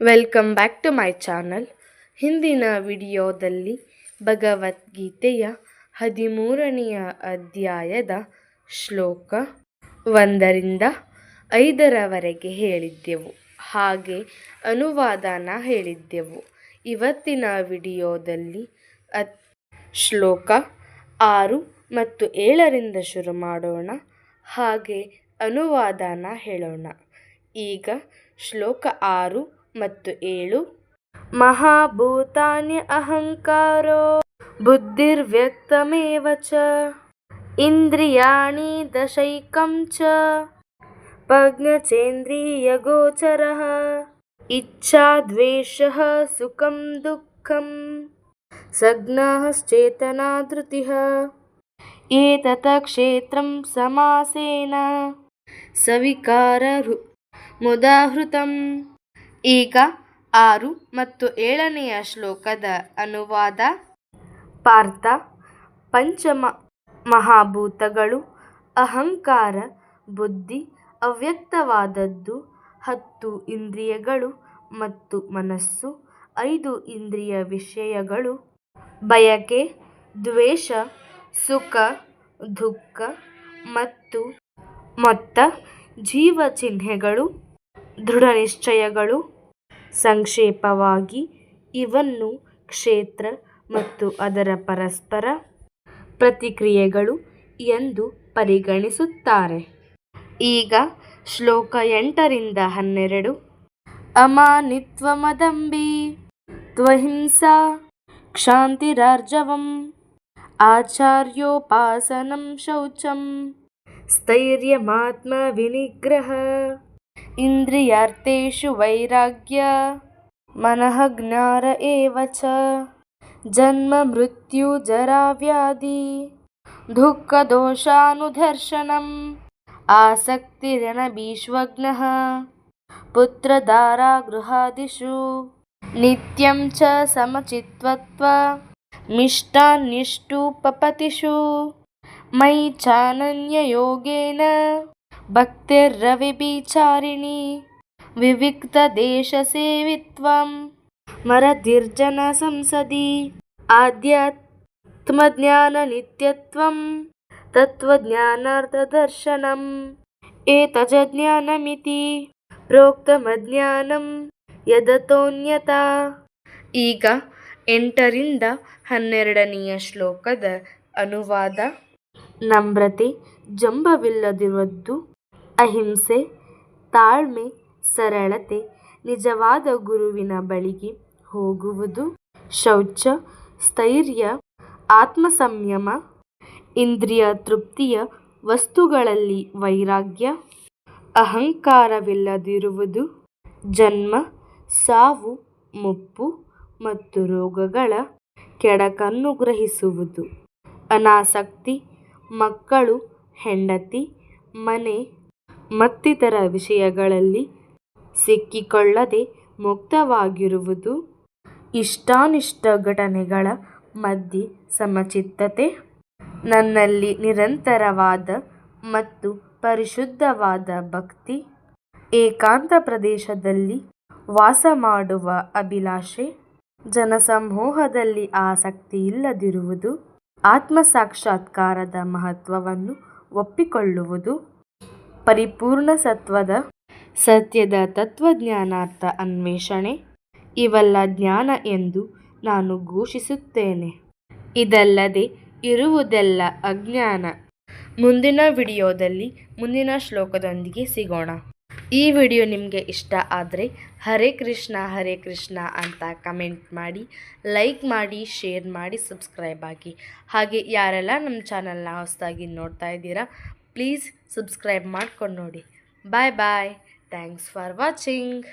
Welcome back to my channel ಹಿಂದಿನ ವಿಡಿಯೋದಲ್ಲಿ ಭಗವದ್ಗೀತೆಯ ಹದಿಮೂರನೆಯ ಅಧ್ಯಾಯದ ಶ್ಲೋಕ ಒಂದರಿಂದ ಐದರವರೆಗೆ ಹೇಳಿದ್ದೆವು. ಹಾಗೆ ಅನುವಾದನ ಹೇಳಿದ್ದೆವು. ಇವತ್ತಿನ ವಿಡಿಯೋದಲ್ಲಿ ಅತ್ ಶ್ಲೋಕ ಆರು ಮತ್ತು ಏಳರಿಂದ ಶುರು ಮಾಡೋಣ. ಹಾಗೆ ಅನುವಾದನ ಹೇಳೋಣ. ಈಗ ಶ್ಲೋಕ ಆರು ಮತ್ತು ಏಳು ಮಹಾಭೂತಾನ್ಯ ಅಹಂಕಾರೋ ಬುದ್ಧಿರ್ವ್ಯಕ್ತಮೇವ ಚ ಇಂದ್ರಿಯಾಣಿ ದಶೈಕಂ ಚ ಪ್ರಜ್ಞಚೇಂದ್ರಿಯಗೋಚರಃ ಇಚ್ಛಾ ದ್ವೇಷಃ ಸುಖಂ ದುಃಖಂ ಸಜ್ಞಶ್ಚೇತನಾ ಧೃತಿಃ ಏತತ ಕ್ಷೇತ್ರಂ ಸಮಾಸೇನ ಸವಿಕಾರ ಮುದಾಹೃತಂ ಈಗ ಆರು ಮತ್ತು ಏಳನೆಯ ಶ್ಲೋಕದ ಅನುವಾದ. ಪಾರ್ಥ, ಪಂಚಮ ಮಹಾಭೂತಗಳು, ಅಹಂಕಾರ, ಬುದ್ಧಿ, ಅವ್ಯಕ್ತವಾದದ್ದು, ಹತ್ತು ಇಂದ್ರಿಯಗಳು ಮತ್ತು ಮನಸ್ಸು, ಐದು ಇಂದ್ರಿಯ ವಿಷಯಗಳು. ಬಯಕೆ, ದ್ವೇಷ, ಸುಖ, ದುಃಖ ಮತ್ತು ಮೊತ್ತ ಜೀವ ಚಿಹ್ನೆಗಳು ದೃಢನಿಶ್ಚಯಗಳು. ಸಂಕ್ಷೇಪವಾಗಿ ಇವನ್ನು ಕ್ಷೇತ್ರ ಮತ್ತು ಅದರ ಪರಸ್ಪರ ಪ್ರತಿಕ್ರಿಯೆಗಳು ಎಂದು ಪರಿಗಣಿಸುತ್ತಾರೆ. ಈಗ ಶ್ಲೋಕ ಎಂಟರಿಂದ ಹನ್ನೆರಡು. ಅಮಾನಿತ್ವಮದಂಬಿ ತ್ವಹಿಂಸಾ ಕ್ಷಾಂತಿರಾರ್ಜವಂ ಆಚಾರ್ಯೋಪಾಸನಂ ಶೌಚಂ ಸ್ಥೈರ್ಯಮಾತ್ಮ ವಿನಿಗ್ರಹ इन्द्रियार्थेषु वैराग्य मनःज्ञार एव च जन्ममृत्युजराव्याधि दुःखदोषानुधर्षणम् आसक्तिरणभीष्वग्नः पुत्रदारागृहादिषु नित्यं च समचित्वत्व मिष्टान्निष्टुपपतिषु मयि चानन्ययोगेन ಮಿಷ್ಟಾನ್ನಿಷ್ಟುಪಪತಿಷು ವಿವಿಕ್ತ ದೇಶ ಸೇವಿತ್ವಂ, ಮರದಿರ್ಜನ ಸಂಸದಿ ಆಧ್ಯಾತ್ಮಜ್ಞಾನನಿತ್ಯತ್ವಂ ತತ್ವಜ್ಞಾನಾರ್ಥದರ್ಶನಂ ಏತಜ್ಜ್ಞಾನಮಿತಿ, ಪ್ರೋಕ್ತಮಜ್ಞಾನಂ, ಯದತೋನ್ಯತಾ. ಈಗ ಎಂಟರಿಂದ ಹನ್ನೆರಡನೆಯ ಶ್ಲೋಕದ ಅನುವಾದ. ನಮ್ರತೆ ಜಂಬವಿಲ್ಲದಿರುವುದು ಅಹಿಂಸೆ, ತಾಳ್ಮೆ, ಸರಳತೆ, ನಿಜವಾದ ಗುರುವಿನ ಬಳಿಗೆ ಹೋಗುವುದು. ಶೌಚ, ಸ್ಥೈರ್ಯ, ಆತ್ಮಸಂಯಮ, ಇಂದ್ರಿಯ ತೃಪ್ತಿಯ ವಸ್ತುಗಳಲ್ಲಿ ವೈರಾಗ್ಯ, ಅಹಂಕಾರವಿಲ್ಲದಿರುವುದು. ಜನ್ಮ, ಸಾವು, ಮುಪ್ಪು ಮತ್ತು ರೋಗಗಳ ಕೆಡಕನ್ನು ಗ್ರಹಿಸುವುದು. ಅನಾಸಕ್ತಿ, ಮಕ್ಕಳು, ಹೆಂಡತಿ, ಮನೆ ಮತ್ತಿತರ ವಿಷಯಗಳಲ್ಲಿ ಸಿಕ್ಕಿಕೊಳ್ಳದೆ ಮುಕ್ತವಾಗಿರುವುದು ಇಷ್ಟಾನಿಷ್ಟ ಘಟನೆಗಳ ಮಧ್ಯೆ ಸಮಚಿತ್ತತೆ. ನನ್ನಲ್ಲಿ ನಿರಂತರವಾದ ಮತ್ತು ಪರಿಶುದ್ಧವಾದ ಭಕ್ತಿ. ಏಕಾಂತ ಪ್ರದೇಶದಲ್ಲಿ ವಾಸ ಮಾಡುವ ಅಭಿಲಾಷೆ. ಜನಸಮೂಹದಲ್ಲಿ ಆಸಕ್ತಿ ಇಲ್ಲದಿರುವುದು. ಆತ್ಮ ಸಾಕ್ಷಾತ್ಕಾರದ ಮಹತ್ವವನ್ನು ಒಪ್ಪಿಕೊಳ್ಳುವುದು. ಪರಿಪೂರ್ಣ ಸತ್ವದ ಸತ್ಯದ ತತ್ವಜ್ಞಾನಾರ್ಥ ಅನ್ವೇಷಣೆ. ಇವೆಲ್ಲ ಜ್ಞಾನ ಎಂದು ನಾನು ಘೋಷಿಸುತ್ತೇನೆ. ಇದಲ್ಲದೆ ಇರುವುದೆಲ್ಲ ಅಜ್ಞಾನ. ಮುಂದಿನ ವಿಡಿಯೋದಲ್ಲಿ ಮುಂದಿನ ಶ್ಲೋಕದೊಂದಿಗೆ ಸಿಗೋಣ. ಈ ವಿಡಿಯೋ ನಿಮಗೆ ಇಷ್ಟ ಆದರೆ ಹರೇ ಕೃಷ್ಣ ಹರೇ ಕೃಷ್ಣ ಅಂತ ಕಮೆಂಟ್ ಮಾಡಿ, ಲೈಕ್ ಮಾಡಿ, ಶೇರ್ ಮಾಡಿ, ಸಬ್ಸ್ಕ್ರೈಬ್ ಆಗಿ. ಹಾಗೆ ಯಾರೆಲ್ಲ ನಮ್ಮ ಚಾನಲ್ನ ಹೊಸದಾಗಿ ನೋಡ್ತಾ ಇದ್ದೀರಾ ಪ್ಲೀಸ್ ಸಬ್ಸ್ಕ್ರೈಬ್ ಮಾಡ್ಕೊಂಡು ನೋಡಿ. Bye bye thanks for watching